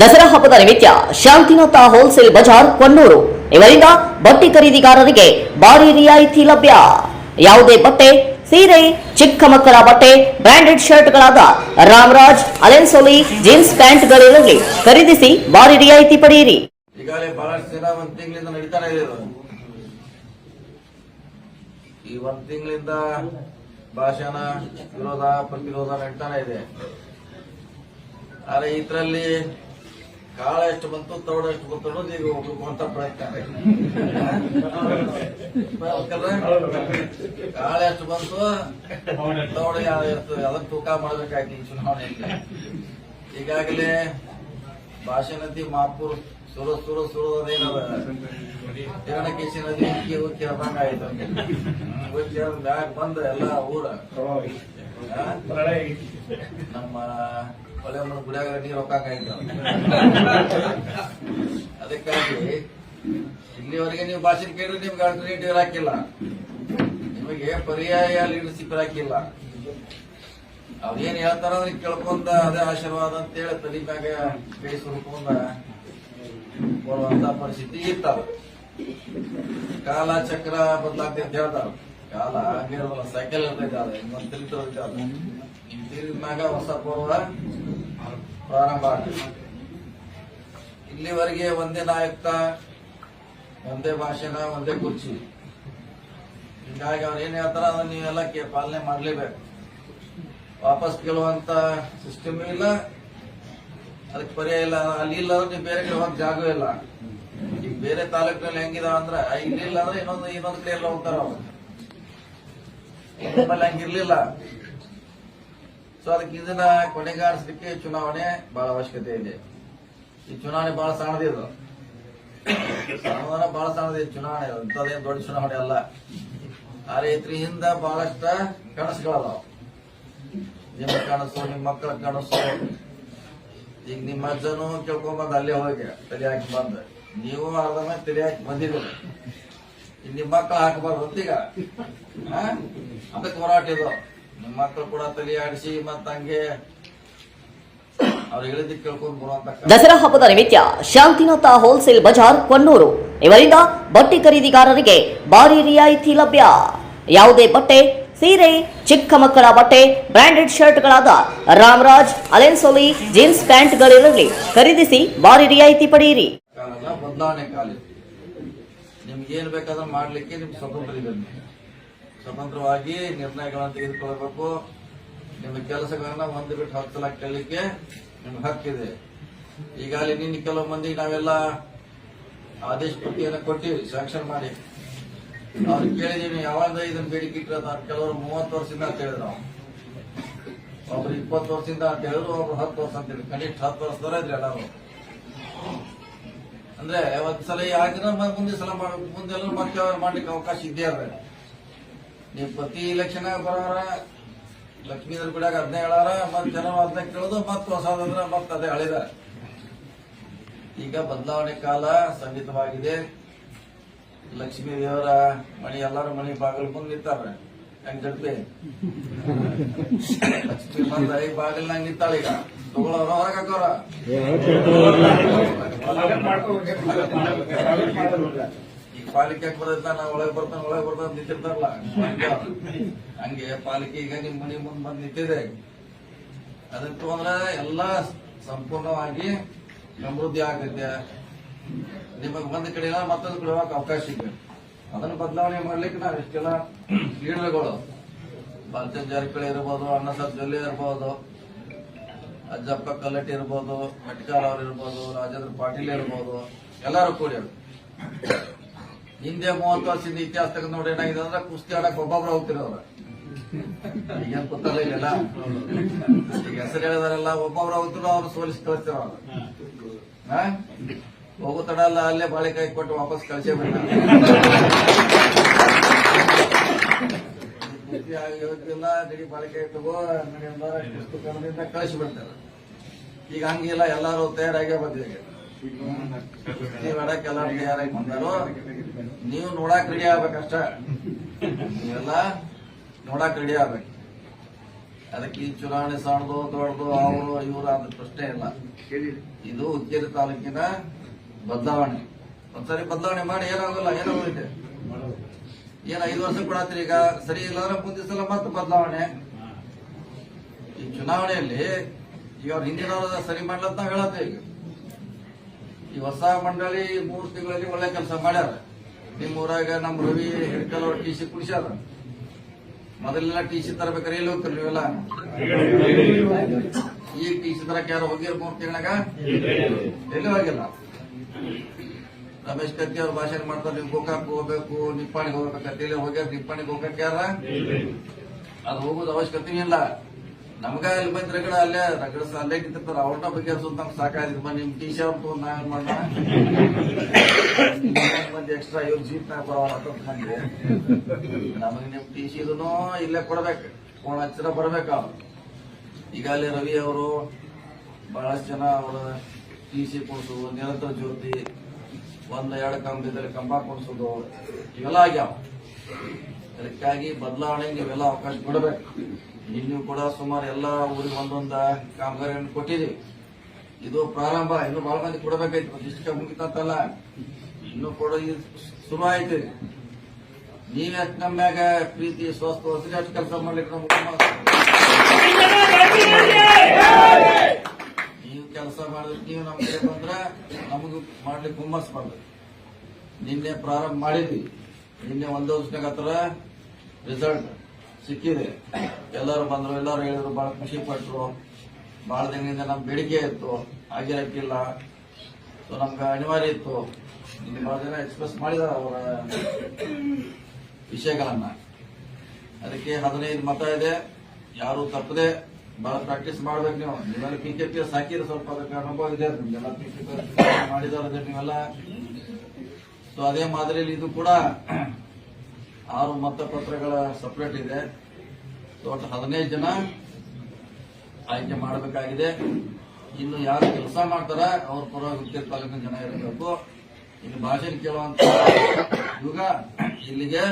ದಸರಾ ಹಬ್ಬದ ನಿಮಿತ್ತ ಶಾಂತಿನಾಥ ಹೋಲ್ಸೇಲ್ ಬಜಾರ್ ಕೊಣ್ಣೂರು. ಇವರಿಂದ ಬಟ್ಟೆ ಖರೀದಿಗಾರರಿಗೆ ಭಾರಿ ರಿಯಾಯಿತಿ ಲಭ್ಯ. ಯಾವುದೇ ಬಟ್ಟೆ, ಸೀರೆ, ಚಿಕ್ಕ ಮಕ್ಕಳ ಬಟ್ಟೆ, branded ಶರ್ಟ್ಗಳಾದ Ramraj Allen Solly jeans pant ಪ್ಯಾಂಟ್ಗಳಿರಲಿ ಖರೀದಿಸಿ ಭಾರಿ ರಿಯಾಯಿತಿ ಪಡೆಯಿರಿ. ಈ ತಿಂಗಳಿಂದ ಭಾಷಣ, ವಿರೋಧ, ಪ್ರತಿರೋಧ ನಡೀತಾನೆ ಇದೆ. ಆದ್ರೆ ಇದ್ರಲ್ಲಿ ಕಾಳ ಎಷ್ಟು ಬಂತು ತೌಡ ಎಷ್ಟು ಬಂತು ಅನ್ನೋದು ಈಗ ಹುಡುಕುವಂತ ಪ್ರಯತ್ನ? ಕಾಳ ಎಷ್ಟು ಬಂತು ತೌಡ ಯಾವ ಎಷ್ಟು ಅದಕ್ಕೆ ತೂಕ ಮಾಡಬೇಕಾಗಿ ಚುನಾವಣೆ ಈಗಾಗಲೇ ಭಾಷೆ ನದಿ ಮಾಪುರ್ ಸುರು ಸುರು ಸುರುದೇನದ ಹಿರಣಕೇಶಿ ನದಿ ಉಕ್ಕಿ ಉಕ್ಕಿ ಅದಂಗ ಆಯ್ತು. ಉಕ್ಕಿ ಹರಿದ್ ಮ್ಯಾಗ್ ಬಂದ ಎಲ್ಲ ಊರ? ನಮ್ಮ ಒಳ್ಳೆ ಗುಡಿಯಾಗ ನೀರು ಹೋಗಾಕಾಯ್ತು ಅದಕ್ಕಾಗಿ ಇಲ್ಲಿವರೆಗೆ ನೀವು ಭಾಷೆ ಕೇಳಿದ್ರೆ ನಿಮ್ಗೆ ಆಲ್ಟರ್ನೇಟಿವ್ ಹಾಕಿಲ್ಲ. ನಿಮಗೆ ಪರ್ಯಾಯ ಲೀಡರ್ಶಿಪ್ ಹಾಕಿಲ್ಲ. ಅವ್ರೇನ್ ಹೇಳ್ತಾರ ಅದನ್ನ ಕೇಳ್ಕೊಂಡ ಅದೇ ಆಶೀರ್ವಾದ ಅಂತ ಹೇಳಿ ತಲೆ ಮ್ಯಾಗ ಕೈ ಸುರ್ಕೊಂಡ ಬರುವಂತ ಪರಿಸ್ಥಿತಿ ಇರ್ತಾವ ಕಾಲ ಚಕ್ರ ಬದಲಾಗ್ತಿ ಅಂತ ಹೇಳ್ತಾರ. ಕಾಲ ಹಂಗಿರೋಲ್ಲ ಸೈಕಲ್ ಇರ್ತೈತೆ ಅದ. ಮ್ಯಾಗ ಹೊಸ ಪೂರ್ವ ಪ್ರಾರಂಭ ಆಗ್ತದೆ. ಇಲ್ಲಿವರೆಗೆ ಒಂದೇ ನಾಯಕ, ಒಂದೇ ಭಾಷೆನ ಒಂದೇ ಕುರ್ಚಿ. ಹೀಗಾಗಿ ಅವ್ರು ಏನ್ ಹೇಳ್ತಾರ ಅದನ್ನ ನೀವೆಲ್ಲ ಪಾಲನೆ ಮಾಡ್ಲೇಬೇಕು. ವಾಪಸ್ ಕೇಳುವಂತ ಸಿಸ್ಟಮ್ ಇಲ್ಲ. ಅದಕ್ಕೆ ಪರ್ಯಾಯ ಇಲ್ಲ. ಅಲ್ಲಿ ಇಲ್ಲ ನೀವು ಬೇರೆ ಕಡೆ ಹೋಗಕ್ ಜಾಗ ಇಲ್ಲ. ಈಗ ಬೇರೆ ತಾಲೂಕಿನಲ್ಲಿ ಹೆಂಗಿದಾವ ಅಂದ್ರ ಇಲ್ಲಿ ಇಲ್ಲ ಅಂದ್ರೆ ಇನ್ನೊಂದು ಇನ್ನೊಂದು ಕಡೆ ಎಲ್ಲ ಹೋಗ್ತಾರ ಅವ್ರು. ನಮ್ಮಲ್ಲಿ ಹಂಗಿರ್ಲಿಲ್ಲ ಸೊ ಅದಕ್ಕೆ ಇದನ್ನ ಕೊನೆಗಾರಿಸಲಿಕ್ಕೆ ಚುನಾವಣೆ ಬಹಳ ಅವಶ್ಯಕತೆ ಇದೆ. ಈ ಚುನಾವಣೆ ಬಹಳ ಸಣ್ಣದಿದು ಸಮಾಧಾನ ಬಹಳ ಸಣ್ಣದೇ ಚುನಾವಣೆ. ಇಂಥದ್ದೇನು ದೊಡ್ಡ ಚುನಾವಣೆ ಅಲ್ಲ. ಆ ರೈತರ ಹಿಂದ ಬಹಳಷ್ಟ ಕನಸುಗಳದಾವ ನಿಮ್ಮ ಕನಸು, ನಿಮ್ಮ ಮಕ್ಕಳ ಕನಸು. ಈಗ ನಿಮ್ಮ ಅಜ್ಜನು ಕೇಳ್ಕೊಂಬಂದ್ ಅಲ್ಲೇ ಹೋಗಿ ತಲೆ ಹಾಕಿ ಬಂದ. ನೀವು ಅದನ್ನ ತಲೆ ಹಾಕಿ ಬಂದಿದ್ದೀರಿ. ನಿಮ್ಮ ಮಕ್ಕಳು ಹಾಕಬಾರ್ದು ಈಗ? ಅದಕ್ಕೆ ಹೋರಾಟ ಇದು ನಿಮ್ಮ ಮಕ್ಕಳು ಕೂಡ ತಲೆ ಆಡಿಸಿ ಮತ್ತ ಹಂಗೆ ಅವ್ರು ಹೇಳಿದ್ದಕ್ಕೆ ಕೇಳ್ಕೊಂಡ್ ಬರುವಂತ ದಸರಾ ಹಬ್ಬದ ನಿಮಿತ್ತ ಶಾಂತಿನಾಥ ಹೋಲ್ಸೇಲ್ ಬಜಾರ್ ಕೊನ್ನೂರು ಇವರಿಂದ ಬಟ್ಟೆ ಖರೀದಿಗಾರರಿಗೆ ಭಾರಿ ರಿಯಾಯಿತಿ ಲಭ್ಯ. ಯಾವುದೇ ಬಟ್ಟೆ ಸೀರೆ ಚಿಕ್ಕ ಮಕ್ಕಳ ಬಟ್ಟೆ ಬ್ರಾಂಡೆಡ್ ಶರ್ಟ್ಗಳಾದ ರಾಮರಾಜ್ ಅಲೆನ್ಸೋಲಿ ಜೀನ್ಸ್ ಪ್ಯಾಂಟ್ಗಳಿರಲಿ ಖರೀದಿಸಿ ಭಾರಿ ರಿಯಾಯಿತಿ ಪಡೆಯಿರಿ. ನಿಮ್ಗೆ ಏನ್ ಬೇಕಾದ್ರೆ ಮಾಡ್ಲಿಕ್ಕೆ ನಿಮ್ಗೆ ಸ್ವತಂತ್ರ ಇದೆ. ಸ್ವತಂತ್ರವಾಗಿ ನಿರ್ಣಯಗಳನ್ನು ತೆಗೆದುಕೊಳ್ಬೇಕು ನಿಮ್ಮ ಕೆಲಸಗಳನ್ನ ಒಂದು ಬಿಟ್ಟು ಹತ್ತು ಸಲ ಕೇಳಲಿಕ್ಕೆ ನಿಮ್ಗೆ ಹಕ್ಕಿದೆ ಈಗಾಗಲೇ ನಿನ್ನ ಕೆಲವು ಮಂದಿ ನಾವೆಲ್ಲ ಆದೇಶ ಪಟ್ಟಿಯನ್ನು ಕೊಟ್ಟಿವಿ ಸ್ಯಾಂಕ್ಷನ್ ಮಾಡಿ. ಅವ್ರು ಕೇಳಿದೀವಿ ಯಾವಾಗ ಇದನ್ನ ಬೇಡಿಕೆ ಇಟ್ಟರೆ ಕೆಲವರು ಮೂವತ್ತು ವರ್ಷದಿಂದ ಅಂತ ಹೇಳಿದ್ರು ನಾವು ಒಬ್ರು ಇಪ್ಪತ್ತು ವರ್ಷದಿಂದ ಅಂತ ಹೇಳಿದ್ರು, ಒಬ್ರು ಹತ್ತು ವರ್ಷ ಅಂತ ಹೇಳಿ ಕನಿಷ್ಠ ಹತ್ತು ವರ್ಷದವರ ಇದ್ರೆ ಎಲ್ಲರೂ. ಅಂದ್ರೆ ಒಂದ್ಸಲ ಆಗಿನ ಮುಂದೆ ಸಲ ಮುಂದೆಲ್ಲ ಮತ್ತೆ ಅವ್ರು ಮಾಡ್ಲಿಕ್ಕೆ ಅವಕಾಶ ಅದ ನೀವು ಪ್ರತಿ ಇಲೆಕ್ಷನ್ ಬರೋರ ಲಕ್ಷ್ಮೀಧರ್ ಗುಡಿಯಾಗ ಅದ್ನೇ ಹೇಳಾರ ಮತ್ ಜನ ಅದ್ನ ಕೇಳೋದು ಮತ್ ಹೊಸದಂದ್ರ ಮತ್ ಅದೇ ಹಳಿದ ಈಗ ಬದಲಾವಣೆ ಕಾಲ ಸಂಗೀತವಾಗಿದೆ ಲಕ್ಷ್ಮೀ ದೇವರ ಮಣಿ ಎಲ್ಲಾರು ಮಣಿ ಬಾಗಿಲು ಮುಂದೆ ನಿಂತಾರ ಹೆಂಗ್ ಜಡ್ಪಿ ಲಕ್ಷ್ಮೀ ಬಂದ ಈ ಬಾಗಿಲ್ನಾಗ ನಿಂತಾಳ ಈಗ. ತಗೊಳೋರ ಹೊರಗೆ ಹಾಕೋರ. ಈಗ ಪಾಲಿಕೆ ಬರೋದ್ನ ನಾ ಒಳಗೆ ಬರ್ತಾನೆ ಒಳಗೆ ಬರ್ತಾನೆ ನಿಂತಿರ್ತಾರಲ್ಲ? ಹಂಗೆ. ಪಾಲಿಕೆ ಈಗ ನಿಮ್ ಮನೆ ಮುಂದೆ ಬಂದ್ ನಿಂತಿದೆ. ಅದಕ್ಕೂ ಅಂದ್ರೆ ಎಲ್ಲ ಸಂಪೂರ್ಣವಾಗಿ ಸಮೃದ್ಧಿ ಆಗತ್ತೆ. ನಿಮಗೆ ಒಂದ್ ಕಡೆ ಮತ್ತೊಂದು ಕಡೆ ಹೋಗಕ್ಕೆ ಅವಕಾಶ ಇದೆ. ಅದನ್ನ ಬದಲಾವಣೆ ಮಾಡ್ಲಿಕ್ಕೆ ನಾವು ಇಷ್ಟೆಲ್ಲ ಲೀಡರ್ಗಳು ಬಾಲಚಂದ್ರ ಜಾರಕಿಹೊಳಿ ಇರ್ಬೋದು, ಅಣ್ಣ ಸಾಬ್ ಜೊಲ್ಲೆ ಇರ್ಬೋದು, ಅಜ್ಜಪ್ಪ ಕಲ್ಲಟ್ಟಿ ಇರ್ಬೋದು ಕಟ್ಕಾರ್ ಅವ್ರು ಇರ್ಬೋದು, ರಾಜೇಂದ್ರ ಪಾಟೀಲ್ ಇರ್ಬೋದು, ಎಲ್ಲರೂ ಕೂಡಿ ಹಿಂದೆ ಮೂವತ್ತು ವರ್ಷದಿಂದ ಇತಿಹಾಸ ತೆಗೆದು ನೋಡಿ ಏನಾಗಿದೆ ಅಂದ್ರೆ ಕುಸ್ತಿ ಆಡಕ್ ಒಬ್ಬೊಬ್ರು ಹೋಗ್ತಿರೋರು. ಈಗೇನ್ ಗೊತ್ತಲ್ಲ ಇಲ್ಲ ಈಗ ಹೆಸರು ಹೇಳಿದಾರಲ್ಲ, ಒಬ್ಬೊಬ್ರು ಹೋಗ್ತಿರೋ ಅವ್ರು ಸೋಲಿಸಿ ಕಳಿಸ್ತಿರೋರು ಹಾ? ಹೋಗೋ ತಡ ಅಲ್ಲ, ಅಲ್ಲೇ ಬಾಳೆಕಾಯಿ ಕೊಟ್ಟು ವಾಪಸ್ ಕಳಿಸೇ ಬಿಡ. ಆಗಿರೋದಿಲ್ಲ ನಡಿ ಬಾಳೆಕಾಯಿ ತಗೋ, ನಡಿ ಪುಸ್ತಕದಿಂದ ಕಳಿಸಿ ಬಿಡ್ತಾರೆ. ಈಗ ಹಂಗಿಲ್ಲ ಎಲ್ಲಾರು ತಯಾರಾಗೇ ಬಂದಿದೆ ನೀವ್ ನೋಡಕ್ ರೆಡಿ ಆಗ್ಬೇಕಷ್ಟ. ನೀವೆಲ್ಲ ನೋಡಕ್ ರೆಡಿ ಆಗ್ಬೇಕು. ಅದಕ್ಕೆ ಈ ಚುನಾವಣೆ ಸಣ್ಣದು ದೊಡ್ಡದು, ಅವರು, ಇವರು ಅದ್ರ ಪ್ರಶ್ನೆ ಇಲ್ಲ. ಇದು ಹುಕ್ಕೇರಿ ತಾಲೂಕಿನ ಬದಲಾವಣೆ. ಒಂದ್ಸರಿ ಬದಲಾವಣೆ ಮಾಡಿ ಏನಾಗಲ್ಲ ಏನಾಗುತ್ತೆ ಏನ್ ಐದು ವರ್ಷ ಕೊಡತ್ರಿ ಈಗ? ಸರಿ ಇಲ್ಲ ಅಂದ್ರೆ ಮುಂದಿನ ಸಲ ಮತ್ತೆ ಬದಲಾವಣೆ. ಈ ಚುನಾವಣೆಯಲ್ಲಿ ಈಗ ಅವ್ರ ಹಿಂದಿನವ್ರ ಸರಿ ಮಾಡ್ಲಂತ ಹೇಳತ್ತೆ ಈಗ. ಈ ಹೊಸ ಮಂಡಳಿ ಮೂರು ತಿಂಗಳಲ್ಲಿ ಒಳ್ಳೆ ಕೆಲಸ ಮಾಡ್ಯಾರ. ನಿಮ್ಮ ಊರಾಗ ನಮ್ಮ ರವಿ ಹಿಡ್ಕಲ್ ಅವ್ರ ಟಿ ಸಿ ಕುಡಿಸ್ಯಾರ. ಮೊದಲೆಲ್ಲ ಟಿ ಸಿ ತರಬೇಕಾರೆ ಎಲ್ಲಿ ಹೋಗ್ತಿರ್ ನೀವೆಲ್ಲ? ಈ ಟಿ ಸಿ ತರಕ್ ಯಾರು ಹೋಗಿರ್ ಮೂರು ತಿಂಗಳಾಗ ಎಲ್ಲಿ ಹೋಗಿಲ್ಲ. ರಮೇಶ್ ಕತ್ತಿ ಅವ್ರ ಭಾಷಣ ಮಾಡ್ತಾರೆ ನೀವು ಗೋಕಾಕ್ ಹೋಗ್ಬೇಕು ನಿಪ್ಪಾಣಿಗೆ ಹೋಗ್ಬೇಕಂತ ಹೇಳಿ ಹೋಗ್ಯಾರ. ನಿಪ್ಪಾಣಿಗೆ ಹೋಗಕ್ಕೆ ಯಾರ? ಅದು ಹೋಗೋದು ಅವಶ್ಯಕತೆ ಇಲ್ಲ. ನಮ್ಗ ಇಲ್ಲಿ ಬಂದ್ ರಗಡ ಅಲ್ಲೇ ರಗಡ ಅಲ್ಲೇ ಕಿತ್ತಿರ್ತಾರ. ಅವ್ರನ್ನ ಬಗ್ಗೆ ನಮ್ಗೆ ಸಾಕಾಯ್ತು. ಬನ್ನಿ ನಿಮ್ ಟಿ ಶರ್ಟ್ ನಾವೇನ್ ಮಾಡೋಣ ಮಂದಿ ಎಕ್ಸ್ಟ್ರಾ ಇವ್ರು ಜೀಪ್ ನಾಗ ಬರೋಣಂದ್ರೆ ನಮಗೆ ನಿಮ್ ಟಿ ಸಿ ಇದನ್ನು ಇಲ್ಲೇ ಕೊಡ್ಬೇಕು. ಫೋನ್ ಹಚ್ಚಿರ ಬರ್ಬೇಕ ಈಗ ಅಲ್ಲಿ ರವಿ ಅವರು ಬಹಳಷ್ಟು ಜನ ಅವರ ಟಿ ಸಿ ಕೊಡ್ಸೋದು, ನಿರಂತರ ಜ್ಯೋತಿ, ಒಂದ್ ಎರಡು ಕಂಬಿದ್ರೆ ಕಂಬ ಕೊಡ್ಸೋದು, ಇವೆಲ್ಲ ಆಗ್ಯಾವ. ಅದಕ್ಕಾಗಿ ಬದಲಾವಣೆಗೆ ಇವೆಲ್ಲ ಅವಕಾಶ ಕೊಡಬೇಕು. ಇನ್ನು ಕೂಡ ಸುಮಾರು ಎಲ್ಲ ಊರಿಗೆ ಒಂದೊಂದು ಕಾಮಗಾರಿಯನ್ನು ಕೊಟ್ಟಿದ್ದೀವಿ. ಇದು ಪ್ರಾರಂಭ, ಇನ್ನು ಬಹಳ ಮಂದಿ ಕೊಡಬೇಕಾಯ್ತು ಒಂದಿಷ್ಟು ಮುಗಿತಂತಲ್ಲ ಇನ್ನು ಕೂಡ ಇದು ಶುರು ಆಯ್ತು. ನೀವೆಷ್ಟು ನಮ್ಮ ಮ್ಯಾಗ ಪ್ರೀತಿ, ಸ್ವಸ್ಥ ಹೊಸರಿ ಅಷ್ಟು ಕೆಲಸ ಮಾಡ್ಲಿಕ್ಕೆ ನಮ್ಗೆ ನೀವು ಕೆಲಸ ಮಾಡಿದ್ರೆ, ನೀವು ನಮ್ಮ ಕಡೆ ಬಂದ್ರೆ ನಮಗೂ ಮಾಡ್ಲಿಕ್ಕೆ ಹುಮ್ಮಸ್ ಮಾಡ್ಬೇಕು ನಿನ್ನೆ ಪ್ರಾರಂಭ ಮಾಡಿದ್ವಿ. ನಿನ್ನೆ ಒಂದು ಹತ್ರ ರಿಸಲ್ಟ್ ಸಿಕ್ಕಿದೆ. ಎಲ್ಲರೂ ಬಂದರು, ಎಲ್ಲರೂ ಹೇಳಿದ್ರು, ಬಹಳ ಖುಷಿ ಪಟ್ಟರು ಬಹಳ ದಿನದಿಂದ ನಮ್ಮ ಬೇಡಿಕೆ ಇತ್ತು. ಆಗಿರಕ್ಕಿಲ್ಲ ಸೊ ನಮ್ಗೆ ಅನಿವಾರ್ಯ ಇತ್ತು. ಇಲ್ಲಿ ಬಹಳ ಜನ ಎಕ್ಸ್ಪ್ರೆಸ್ ಮಾಡಿದ ಅವರ ವಿಷಯಗಳನ್ನ. ಅದಕ್ಕೆ ಹದಿನೈದು ಮತ ಇದೆ. ಯಾರು ತಪ್ಪದೆ ಬಹಳ ಪ್ರಾಕ್ಟೀಸ್ ಮಾಡ್ಬೇಕು ನೀವು. ನೀವೆಲ್ಲ ಪಿ ಕೆ ಹಾಕಿದ್ರೆ ಸ್ವಲ್ಪ ಅದಕ್ಕೆ ಅನುಭವ ಇದೆ. ನಿಮ್ಗೆಲ್ಲ ಪಿ ಕೆ ಪಿ ಎಸ್ ಮಾಡಿದಾರೆ ನೀವೆಲ್ಲ. ಸೊ ಅದೇ ಮಾದರಿಯಲ್ಲಿ ಇದು ಕೂಡ ಆರು ಮತಪತ್ರಗಳ ಸಪ್ರೇಟ್ ಇದೆ. ಒಟ್ಟು ಹದಿನೈದು ಜನ ಆಯ್ಕೆ ಮಾಡಬೇಕಾಗಿದೆ. ಇನ್ನು ಯಾರು ಕೆಲಸ ಮಾಡ್ತಾರ ಅವ್ರ ಉತ್ತರ ತಾಲೂಕಿನ ಜನ ಇರಬೇಕು. ಇನ್ನು ಭಾಷಣ ಕೇಳುವಂತ ಯುಗ ಇಲ್ಲಿಗೆ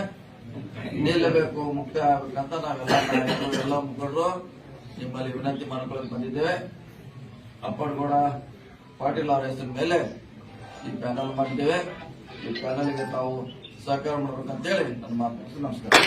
ನಿಲ್ಲಬೇಕು, ಮುಕ್ತ ಆಗ್ಬೇಕಂತ ನಾವೆಲ್ಲ ಎಲ್ಲ ಮುಖಂಡರು ನಿಮ್ಮಲ್ಲಿ ವಿನಂತಿ ಮಾಡ್ಕೊಳ್ಳೋಕೆ ಬಂದಿದ್ದೇವೆ. ಅಪ್ಪಡ್ಗೌಡ ಪಾಟೀಲ್ ಅವರ ಹೆಸರಿನ ಮೇಲೆ ಈ ಪ್ಯಾನಲ್ ಮಾಡಿದ್ದೇವೆ. ಈ ಪ್ಯಾನಲ್ಗೆ ತಾವು ಸಹಕಾರ ಮಾಡಬೇಕಂತೇಳಿ ನನ್ನ ಮಾತು ನಮಸ್ಕಾರ.